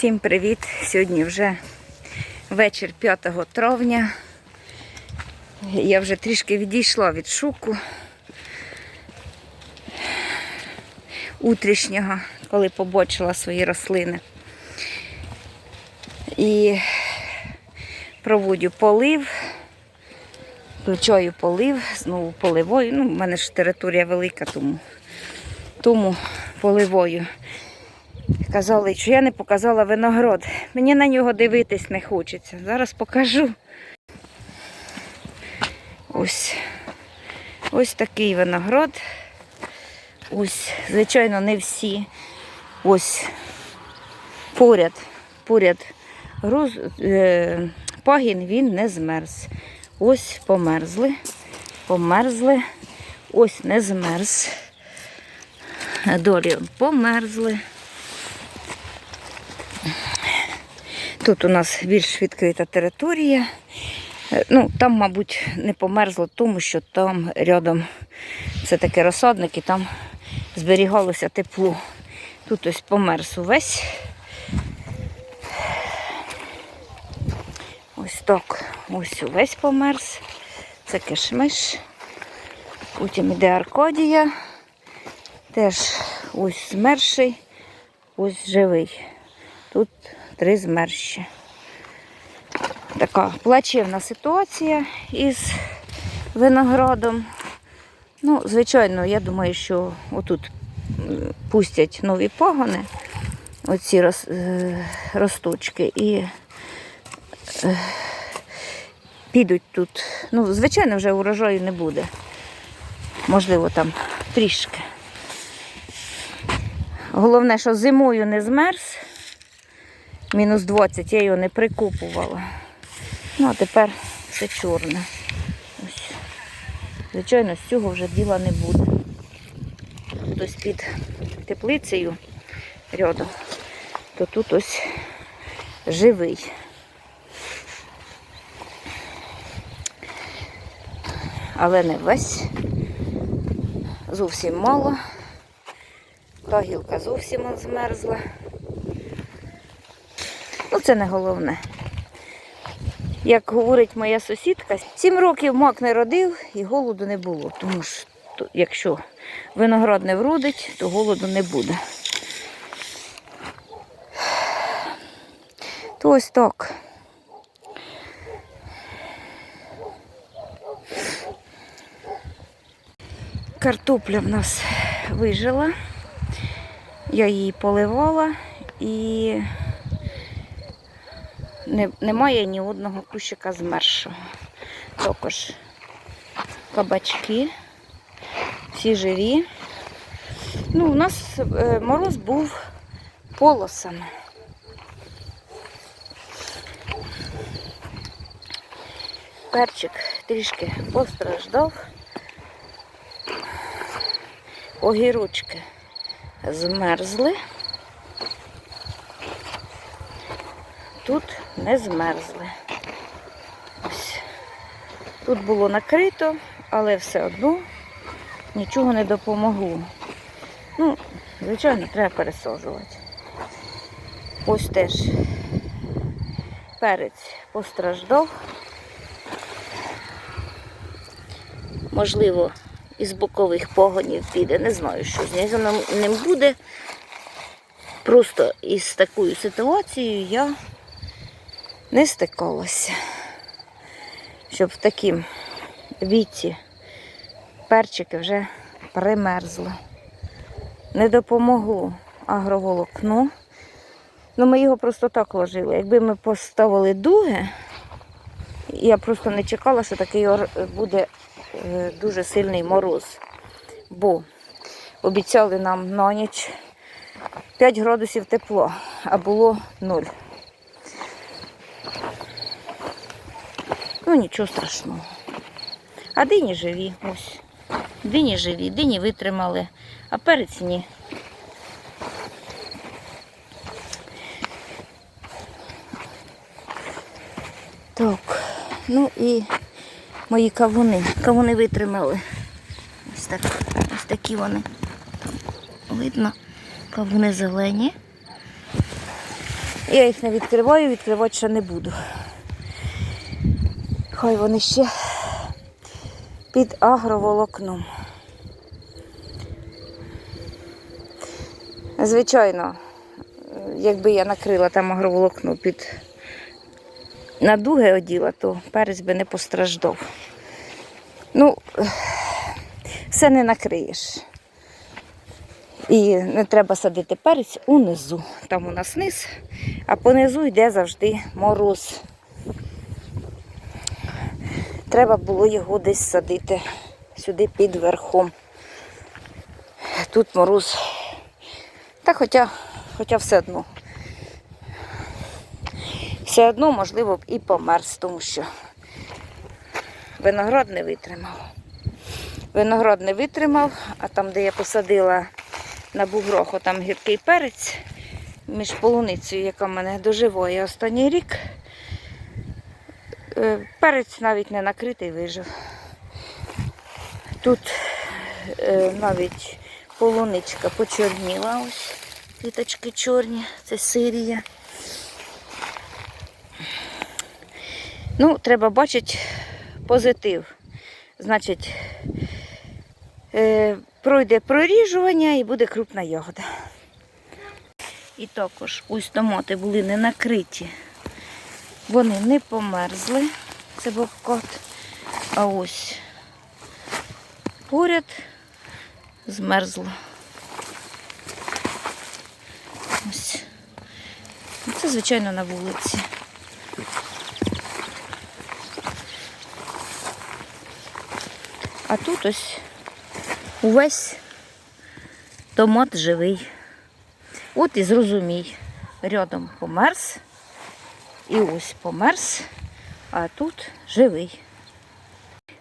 Всім привіт! Сьогодні вже вечір 5 травня. Я вже трішки відійшла від шуку утрішнього, коли побачила свої рослини. І проводю полив, включаю полив, знову поливою. Ну, в мене ж територія велика, тому, тому поливою. Казали, що я не показала виноград. Мені на нього дивитись не хочеться. Зараз покажу. Ось. Ось такий виноград. Ось, звичайно, не всі. Ось поряд, поряд груз, е, пагін він не змерз. Ось померзли, померзли, ось не змерз. Долі померзли. Тут у нас більш відкрита територія. Е, Ну, там, мабуть, не померзло, тому що там рядом це таке розсадник і там зберігалося тепло. Тут ось померз увесь. Ось так. Ось увесь померз. Це кишмиш. Потім іде Аркадія. Теж ось змерший, ось живий. Тут три змерші. Така плачевна ситуація із виноградом. Ну, звичайно, я думаю, що отут пустять нові пагони, оці роз, е, росточки, і е, підуть тут. Ну, звичайно, вже урожаю не буде. Можливо, там трішки. Головне, що зимою не змерз. Мінус 20, я його не прикупувала. Ну, а тепер все чорне. Звичайно, з цього вже діла не буде. Ось під теплицею рядом, то тут ось живий. Але не весь. Зовсім мало. Та гілка зовсім змерзла. Це не головне. Як говорить моя сусідка, сім років мак не родив і голоду не було. Тому що якщо виноград не вродить, то голоду не буде. То ось так. Картопля в нас вижила. Я її поливала і не, немає ні одного кущика змершого. Також кабачки, всі живі. Ну, у нас е, мороз був полосами. Перчик трішки постраждав. Огірочки змерзли. Тут не змерзли. Ось. Тут було накрито, але все одно нічого не допомогло. Ну, звичайно, треба пересаджувати. Ось теж перець постраждав. Можливо, із бокових погонів піде. Не знаю, що з ним- ним буде. Просто із такою ситуацією я не стикалася. Щоб в такім віці перчики вже примерзли. Не допомогло агроволокно. Ну, ми його просто так ложили. Якби ми поставили дуги, я просто не чекала, що такий буде е, дуже сильний мороз. Бо обіцяли нам на ніч 5 градусів тепло, а було 0. Ну, нічого страшного. А дині живі, ось. Дині живі, дині витримали, а перець ні. Так, ну і мої кавуни. Кавуни витримали. Ось так. Ось такі вони. Видно, кавуни зелені. Я їх не відкриваю, відкривати ще не буду. Хай вони ще під агроволокном. Звичайно, якби я накрила там агроволокно під на дуги оділа, то перець би не постраждав. Ну, все не накриєш. І не треба садити перець унизу. Там у нас низ, а понизу йде завжди мороз. Треба було його десь садити сюди під верхом. Тут мороз. Та хоча, хоча все одно. Все одно, можливо, б і померз, тому що виноград не витримав. Виноград не витримав, а там, де я посадила на бугроху, там гіркий перець між полуницею, яка в мене доживає останній рік. Е, Перець навіть не накритий вижив. Тут е, навіть полуничка почорніла. Ось квіточки чорні, це сирія. Ну, треба бачити позитив. Значить, е, пройде проріжування і буде крупна ягода. І також ось томати були не накриті. Вони не померзли, це бобкот. А ось поряд змерзло. Ось. Це, звичайно, на вулиці. А тут ось увесь томат живий. От і зрозумій. Рядом померз. І ось померз, а тут живий.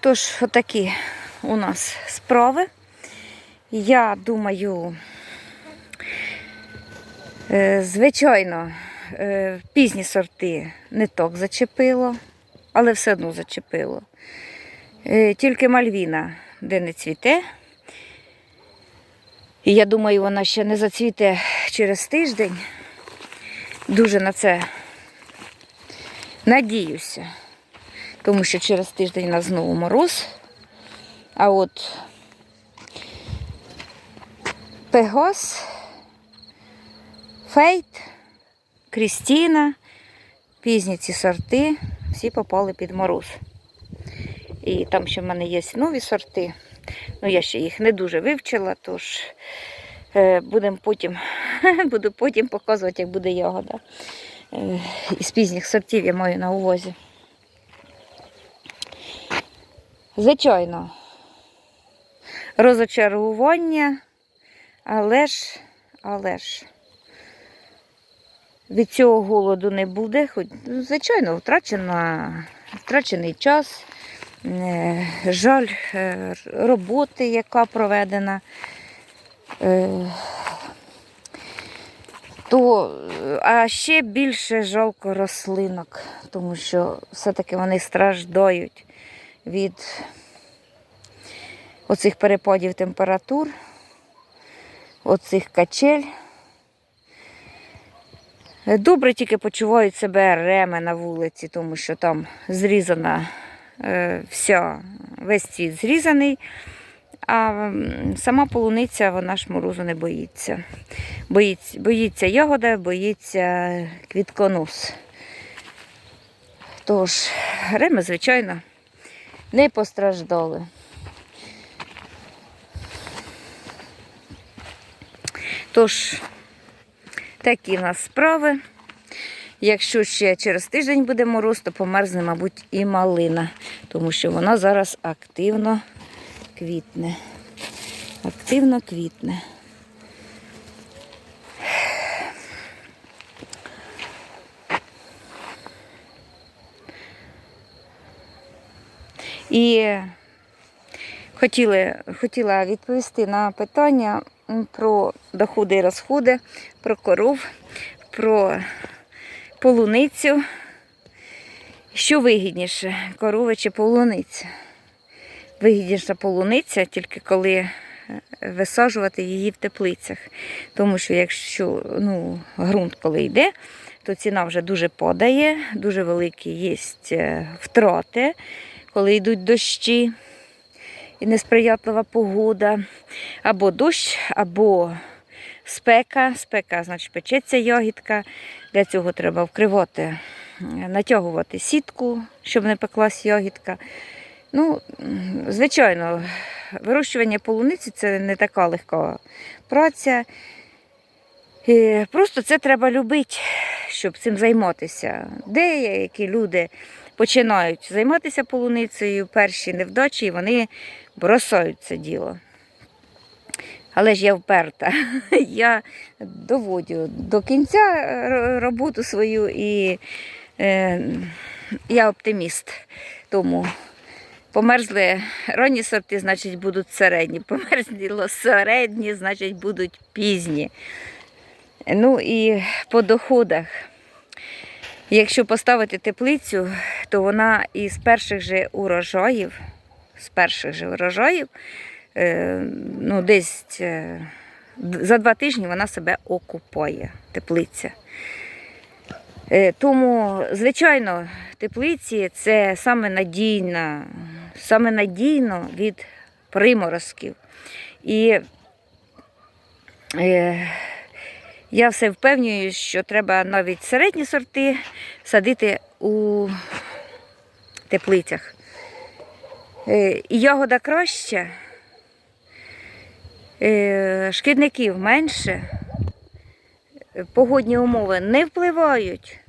Тож, отакі у нас справи. Я думаю, е, звичайно, е, пізні сорти не так зачепило, але все одно зачепило. Е, Тільки Мальвіна, де не цвіте. І я думаю, вона ще не зацвіте через тиждень. Дуже на це надіюся. Тому що через тиждень у нас знову мороз. А от Пегос, Фейт, Крістіна, пізні ці сорти, всі попали під мороз. І там ще в мене є нові сорти. Ну, я ще їх не дуже вивчила, тож е, будемо потім, буду потім показувати, як буде ягода. Е, із пізніх сортів я маю на увазі. Звичайно, розочарування, але ж, але ж від цього голоду не буде. Хоч, звичайно, втрачена, втрачений час, е, жаль е, роботи, яка проведена. То, е, а ще більше жалко рослинок, тому що все-таки вони страждають від оцих перепадів температур, оцих качель. Добре тільки почувають себе реми на вулиці, тому що там зрізана е, вся, весь цвіт зрізаний, а сама полуниця, вона ж морозу не боїться. Боїться, боїться ягода, боїться квітконос. Тож, реми, звичайно, не постраждали. Тож, такі в нас справи. Якщо ще через тиждень буде мороз, то померзне, мабуть, і малина, тому що вона зараз активно квітне. Активно квітне. І хотіли, хотіла відповісти на питання про доходи і розходи, про коров, про полуницю. Що вигідніше, корова чи полуниця? Вигідніша полуниця тільки коли е, висаджувати її в теплицях. Тому що якщо ну, ґрунт коли йде, то ціна вже дуже падає, дуже великі є е, втрати, коли йдуть дощі і несприятлива погода, або дощ, або спека. Спека, значить, печеться ягідка. Для цього треба вкривати, е, натягувати сітку, щоб не пеклась ягідка. Ну, звичайно, вирощування полуниці це не така легка праця. І Просто це треба любити, щоб цим займатися. Деякі люди починають займатися полуницею, перші невдачі, і вони бросають це діло. Але ж я вперта. Я доводю до кінця роботу свою і е, я оптиміст. Тому померзли ранні сорти, значить будуть середні. Померзлі середні, значить будуть пізні. Ну і по доходах. Якщо поставити теплицю, то вона із перших же урожаїв, з перших же урожаїв, е, ну, десь е, за два тижні вона себе окупає, теплиця. Е, Тому, звичайно, теплиці це саме надійна, саме надійно від приморозків. І е, я все впевнюю, що треба навіть середні сорти садити у теплицях. Е, ягода краща, е, шкідників менше, погодні умови не впливають.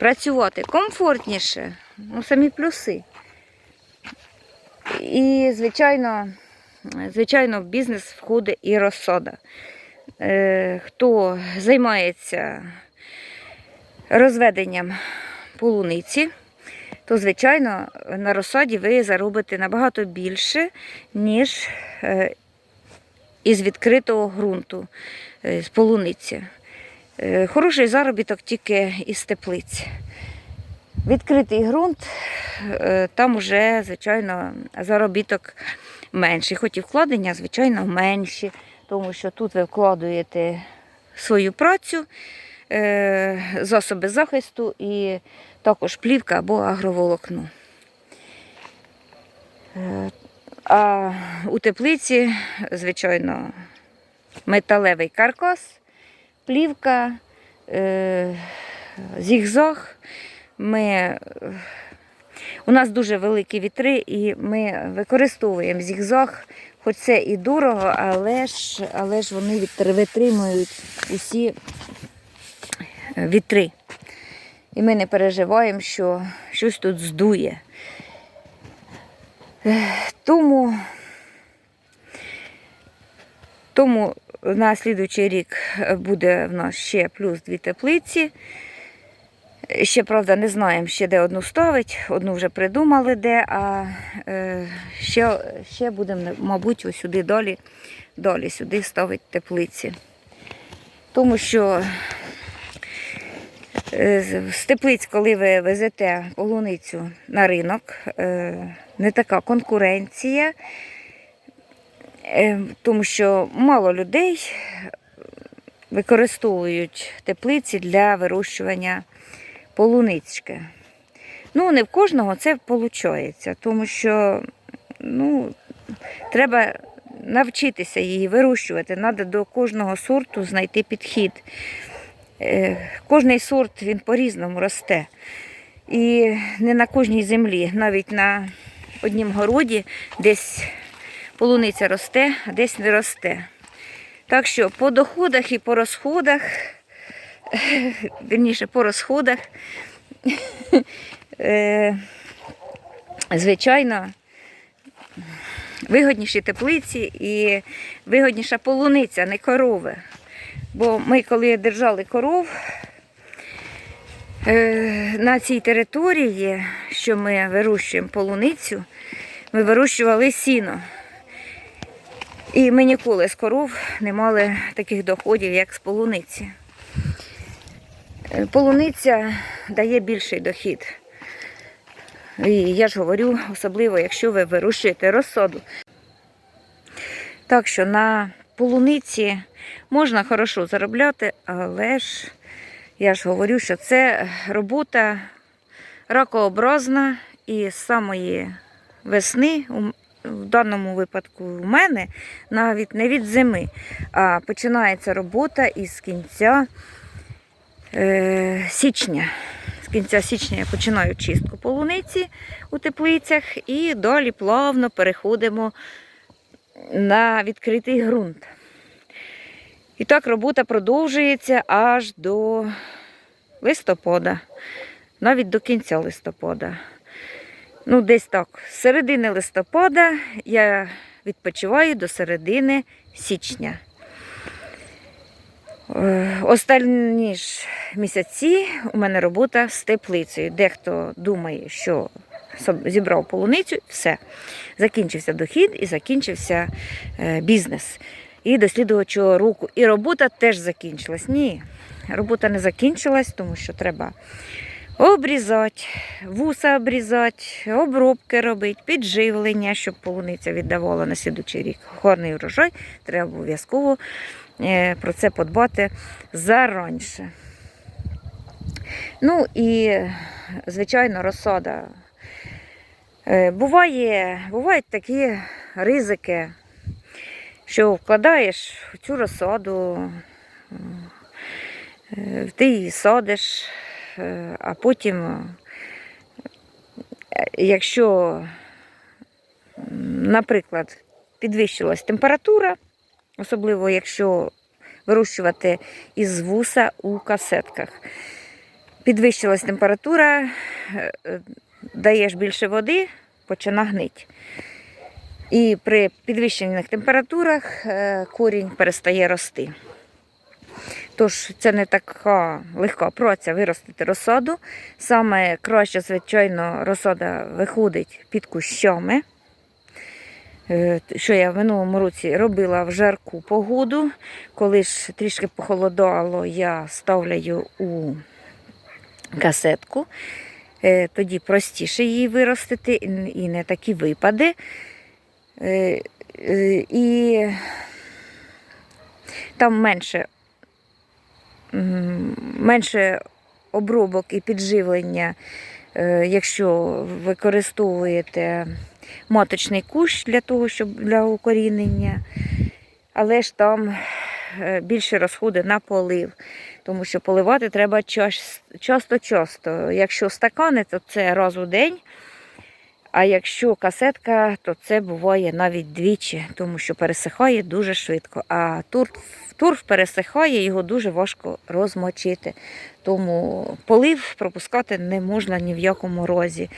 Працювати комфортніше, ну самі плюси. І, звичайно, звичайно, в бізнес входить і розсада. Е, Хто займається розведенням полуниці, то, звичайно, на розсаді ви заробите набагато більше, ніж е, із відкритого ґрунту, е, з полуниці. Е, Хороший заробіток тільки із теплиць. Відкритий ґрунт, е, там вже, звичайно, заробіток менший, хоч і вкладення, звичайно, менші, тому що тут ви вкладуєте свою працю, е, засоби захисту і також плівка або агроволокно. А у теплиці, звичайно, металевий каркас, плівка, е, зігзаг. Ми, е, у нас дуже великі вітри, і ми використовуємо зігзаг, хоч це і дорого, але ж, але ж вони витримують усі е, вітри. І ми не переживаємо, що щось тут здує. Е, Тому, тому на слідуючий рік буде в нас ще плюс дві теплиці. Ще, правда, не знаємо, ще де одну ставить, одну вже придумали де, а е, ще, ще будемо, мабуть, ось сюди далі, далі сюди ставити теплиці. Тому що е, з- теплиць, коли ви везете полуницю на ринок, е, не така конкуренція, е, тому що мало людей використовують теплиці для вирощування полунички. Ну, не в кожного це виходить, тому що ну, треба навчитися її вирощувати. Треба до кожного сорту знайти підхід. Е, Кожний сорт він по-різному росте. І не на кожній землі, навіть на однім городі десь полуниця росте, а десь не росте. Так що по доходах і по розходах, вірніше, по розходах, е, звичайно, вигодніші теплиці і вигодніша полуниця, не корови. Бо ми, коли держали коров е, на цій території, що ми вирощуємо полуницю, ми вирощували сіно. І ми ніколи з коров не мали таких доходів, як з полуниці. Е, Полуниця дає більший дохід. І я ж говорю, особливо, якщо ви вирощуєте розсаду. Так що на полуниці можна хорошо заробляти, але ж Я ж говорю, що це робота ракообразна і з самої весни, в даному випадку у мене, навіть не від зими, а починається робота із кінця е, січня. З кінця січня я починаю чистку полуниці у теплицях і далі плавно переходимо на відкритий ґрунт. І так робота продовжується аж до листопада, навіть до кінця листопада. Ну, десь так, з середини листопада я відпочиваю до середини січня. Е, Останні ж місяці у мене робота з теплицею. Дехто думає, що зібрав полуницю, все. Закінчився дохід і закінчився е, бізнес. І до слідуючого року. І робота теж закінчилась. Ні, робота не закінчилась, тому що треба обрізати, вуса обрізати, обробки робити, підживлення, щоб полуниця віддавала на слідучий рік гарний врожай. Треба обов'язково е, про це подбати заранше. Ну і, звичайно, розсада. Е, Буває, бувають такі ризики, що вкладаєш цю розсаду, е, ти її садиш, а потім, е, якщо, наприклад, підвищилась температура, особливо якщо вирощувати із вуса у касетках. Підвищилась температура, е, е, даєш більше води, почина гнить. І при підвищених температурах е, корінь перестає рости. Тож це не така легка праця виростити розсаду. Саме краще, звичайно, розсада виходить під кущами. Е, Що я в минулому році робила в жарку погоду. Коли ж трішки похолодало, я ставляю у касетку. Е, Тоді простіше її виростити і- не такі випади. Е, І там менше, менше обробок і підживлення, е, якщо використовуєте маточний кущ для того, щоб для укорінення. Але ж там е, більше розходи на полив, тому що поливати треба часто-часто. Якщо стакани, то це раз у день. А якщо касетка, то це буває навіть двічі, тому що пересихає дуже швидко. А турф, турф пересихає, його дуже важко розмочити. Тому полив пропускати не можна ні в якому разі.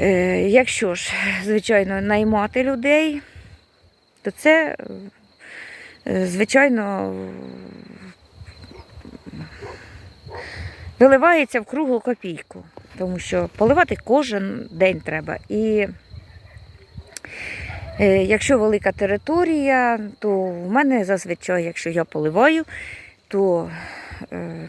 Е, якщо ж, звичайно, наймати людей, то це, е, звичайно, виливається в круглу копійку, тому що поливати кожен день треба. І е, якщо велика територія, то в мене зазвичай, якщо я поливаю, то е,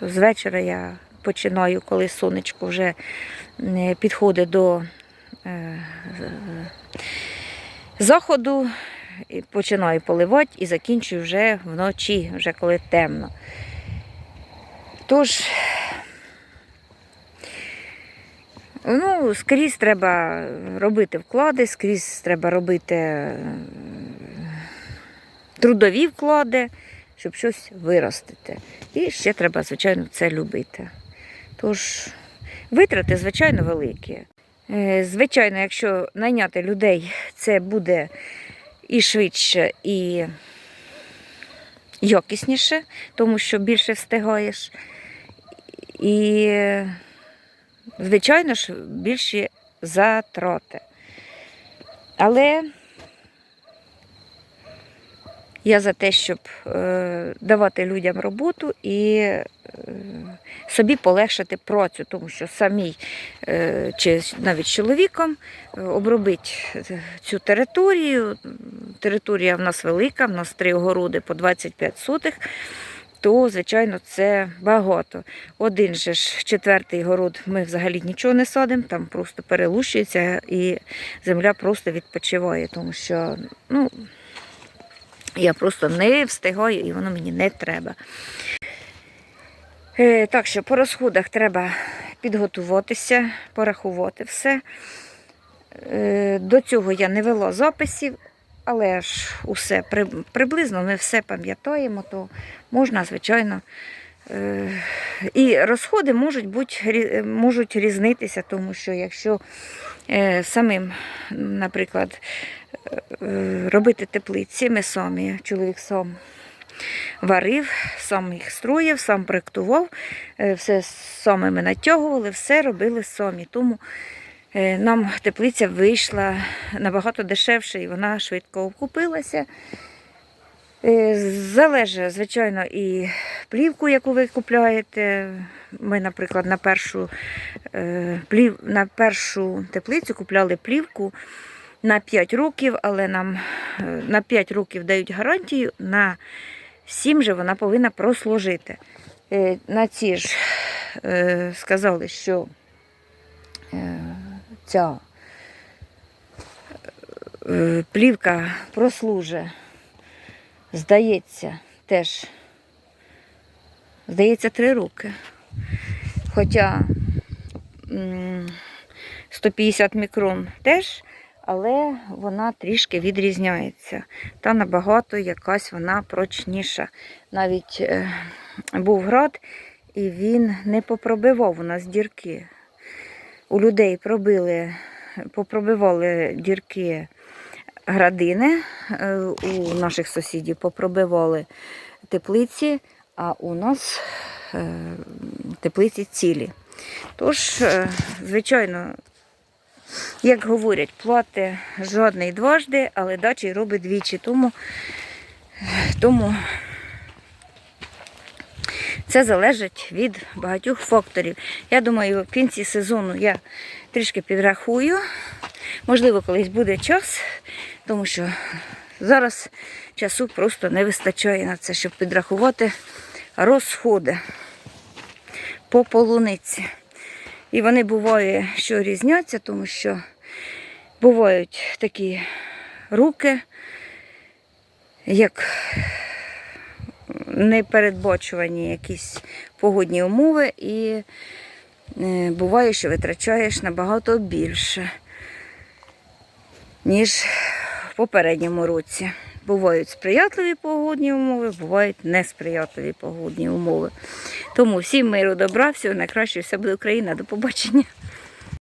з вечора я починаю, коли сонечко вже е, підходить до заходу, і починаю поливати і закінчую вже вночі, вже коли темно. Тож, ну, скрізь треба робити вклади, скрізь треба робити е, трудові вклади, щоб щось виростити. І ще треба, звичайно, це любити. Тож, витрати, звичайно, великі. Е, Звичайно, якщо найняти людей, це буде і швидше, і якісніше, тому що більше встигаєш. І, звичайно ж, більші затрати. Але я за те, щоб е, давати людям роботу і е, собі полегшити працю, тому що самій е, чи навіть чоловіком е, обробить цю територію. Територія в нас велика, в нас три огороди по 25 сотих, то, звичайно, це багато. Один же ж четвертий город ми взагалі нічого не садимо, там просто перелущується і земля просто відпочиває, тому що ну, я просто не встигаю і воно мені не треба. Е, Так що по розходах треба підготуватися, порахувати все. Е, До цього я не вела записів, але ж усе при- приблизно ми все пам'ятаємо, то можна, звичайно. е, І розходи можуть, бути, можуть різнитися, тому що якщо е, самим, наприклад, е, робити теплиці, ми самі, чоловік сам варив, сам їх строїв, сам проєктував, все самі ми натягували, все робили самі. Тому нам теплиця вийшла набагато дешевше і вона швидко окупилася. Е, Залежить, звичайно, і плівку, яку ви купляєте. Ми, наприклад, на першу, е, плів, на першу теплицю купляли плівку на 5 років, але нам е, на 5 років дають гарантію, на 7 же вона повинна прослужити. Е, На ці ж е, сказали, що е, ця е, плівка прослужить, здається, теж, здається, 3 роки. Хоча 150 мікрон теж, але вона трішки відрізняється. Та набагато якась вона прочніша. Навіть е, був град, і він не попробивав у нас дірки. У людей пробили, попробивали дірки градини, е, у наших сусідів попробивали теплиці, а у нас е, теплиці цілі. Тож, е, звичайно, як говорять, плати жодний дважди, але дачі робить двічі. Тому, тому це залежить від багатьох факторів. Я думаю, в кінці сезону я трішки підрахую. Можливо, колись буде час, тому що зараз часу просто не вистачає на це, щоб підрахувати розходи по полуниці. І вони буває, що різняться, тому що бувають такі руки, як непередбачувані якісь погодні умови, і е, буває, що витрачаєш набагато більше, ніж в попередньому році. Бувають сприятливі погодні умови, бувають несприятливі погодні умови. Тому всім миру добра, всього найкращого, все буде Україна. До побачення.